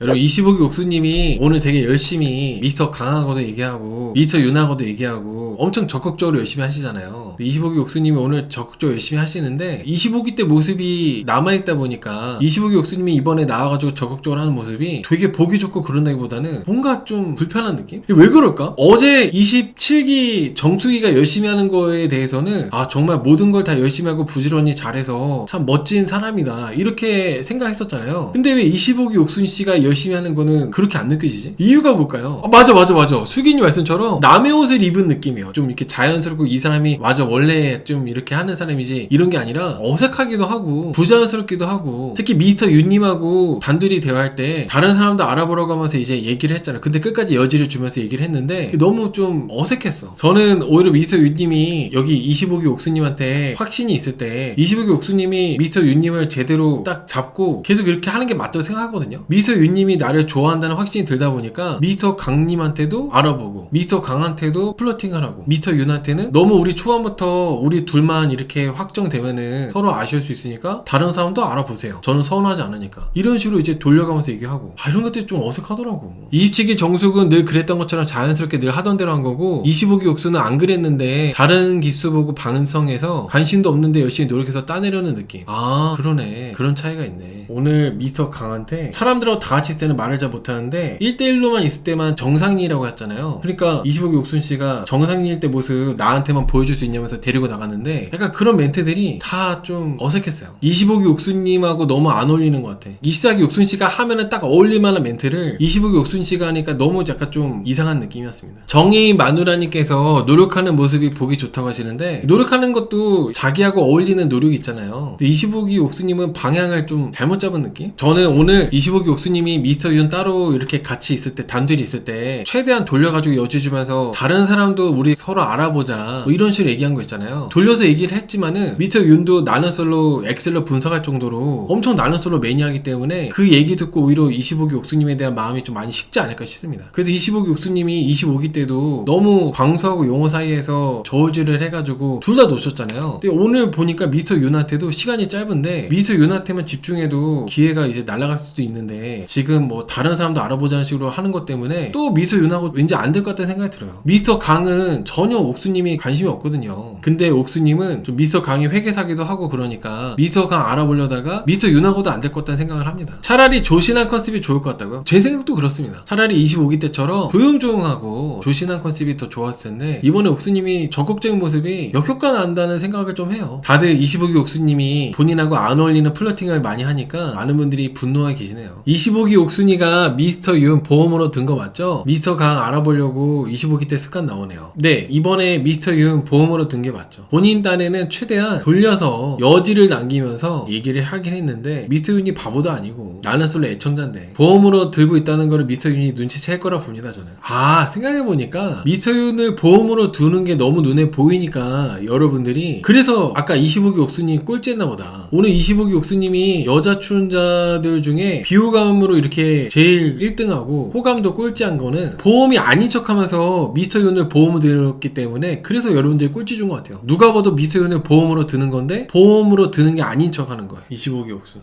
여러분 25기 옥수님이 오늘 되게 열심히 미스터 강하고도 얘기하고 미스터 윤하고도 얘기하고 엄청 적극적으로 열심히 하시잖아요 25기 옥수님이 오늘 적극적으로 열심히 하시는데 25기 때 모습이 남아있다 보니까 25기 옥수님이 이번에 나와가지고 적극적으로 하는 모습이 되게 보기 좋고 그런다기보다는 뭔가 좀 불편한 느낌? 왜 그럴까? 어제 27기 정수기가 열심히 하는 거에 대해서는 아 정말 모든 걸 다 열심히 하고 부지런히 잘해서 참 멋진 사람이다 이렇게 생각했었잖아요 근데 왜 25기 옥순 씨가 열심히 하는 거는 그렇게 안 느껴지지? 이유가 뭘까요? 어, 맞아 맞아 맞아 수기님 말씀처럼 남의 옷을 입은 느낌이 에요. 좀 이렇게 자연스럽고 이 사람이 맞아 원래 좀 이렇게 하는 사람이지 이런 게 아니라 어색하기도 하고 부자연스럽기도 하고 특히 미스터 윤님하고 단둘이 대화할 때 다른 사람도 알아보라고 하면서 이제 얘기를 했잖아요. 근데 끝까지 여지를 주면서 얘기를 했는데 너무 좀 어색했어. 저는 오히려 미스터 윤님이 여기 25기 옥수님한테 확신이 있을 때 25기 옥수님이 미스터 윤님을 제대로 딱 잡고 계속 이렇게 하는 게 맞다고 생각하거든요. 미스터 윤님이 나를 좋아한다는 확신이 들다 보니까 미스터 강님한테도 알아보고 미스터 강한테도 플러팅을 하고 미스터 윤한테는 너무 우리 초반부터 우리 둘만 이렇게 확정되면은 서로 아쉬울 수 있으니까 다른 사람도 알아보세요. 저는 서운하지 않으니까. 이런 식으로 이제 돌려가면서 얘기하고. 아 이런 것들이 좀 어색하더라고. 27기 정숙은 늘 그랬던 것처럼 자연스럽게 늘 하던 대로 한 거고 25기 옥수는 안 그랬는데 다른 기수 보고 반성해서 관심도 없는데 열심히 노력해서 따내려는 느낌. 아 그러네. 그런 차이가 있네 오늘 미스터 강한테 사람들하고 다 같이 있을 때는 말을 잘 못하는데 1대1로만 있을 때만 정상이라고 했잖아요. 그러니까 25기 옥순 씨가 정상일 때 모습 나한테만 보여줄 수 있냐면서 데리고 나갔는데 약간 그런 멘트들이 다 좀 어색했어요. 25기 옥순님하고 너무 안 어울리는 것 같아. 24기 옥순 씨가 하면은 딱 어울릴 만한 멘트를 25기 옥순 씨가 하니까 너무 약간 좀 이상한 느낌이었습니다. 정혜인 마누라님께서 노력하는 모습이 보기 좋다고 하시는데 노력하는 것도 자기하고 어울리는 노력이 있잖아요. 근데 25기 옥수님은 방향을 좀 잘못 잡은 느낌? 저는 오늘 25기 옥수님이 미스터 윤 따로 이렇게 같이 있을 때 단둘이 있을 때 최대한 돌려가지고 여지 주면서 다른 사람도 우리 서로 알아보자. 뭐 이런 식으로 얘기한 거 있잖아요. 돌려서 얘기를 했지만은 미스터 윤도 나는 솔로 엑셀로 분석할 정도로 엄청 나는 솔로 매니아이기 때문에 그 얘기 듣고 오히려 25기 옥수님에 대한 마음이 좀 많이 식지 않을까 싶습니다. 그래서 25기 옥수님이 25기 때도 너무 광수하고 용호 사이에서 저울질을 해가지고 둘 다 놓쳤잖아요. 근데 오늘 보니까 미스터 윤한테도 시간이 짧은데 미스터 윤한테만 집중해도 기회가 이제 날아갈 수도 있는데 지금 뭐 다른 사람도 알아보자는 식으로 하는 것 때문에 또 미스터 윤하고 왠지 안 될 것 같다는 생각이 들어요. 미스터 강은 전혀 옥수님이 관심이 없거든요. 근데 옥수님은 좀 미스터 강이 회계사기도 하고 그러니까 미스터 강 알아보려다가 미스터 윤하고도 안 될 것 같다는 생각을 합니다. 차라리 조신한 컨셉이 좋을 것 같다고요? 제 생각도 그렇습니다. 차라리 25기 때처럼 조용조용하고 조신한 컨셉이 더 좋았을 텐데 이번에 옥수님이 적극적인 모습이 역효과 난다는 생각을 좀 해요. 다들 25기 옥수님이 본인하고 안 어울리는 플러팅을 많이 하니까 많은 분들이 분노하게 계시네요. 25기 옥순이가 미스터 윤 보험으로 든 거 맞죠? 미스터 강 알아보려고 25기 때 습관 나오네요. 네 이번에 미스터 윤 보험으로 든 게 맞죠. 본인 딴에는 최대한 돌려서 여지를 남기면서 얘기를 하긴 했는데 미스터 윤이 바보도 아니고 나는 솔로 애청자인데 보험으로 들고 있다는 거를 미스터 윤이 눈치챌 거라 봅니다 저는. 아 생각해보니까 미스터 윤을 보험으로 두는 게 너무 눈에 보이니까 여러분들이 그래서 아까 25기 옥수님 꼴찌했나 보다. 오늘 25기 옥수님이 여자 출연자들 중에 비호감으로 이렇게 제일 1등하고 호감도 꼴찌한 거는 보험이 아닌 척 하면서 미스터 윤을 보험으로 들었기 때문에 그래서 여러분들이 꼴찌 준 것 같아요. 누가 봐도 미스터 윤을 보험으로 드는 건데 보험으로 드는 게 아닌 척 하는 거예요. 25기 옥수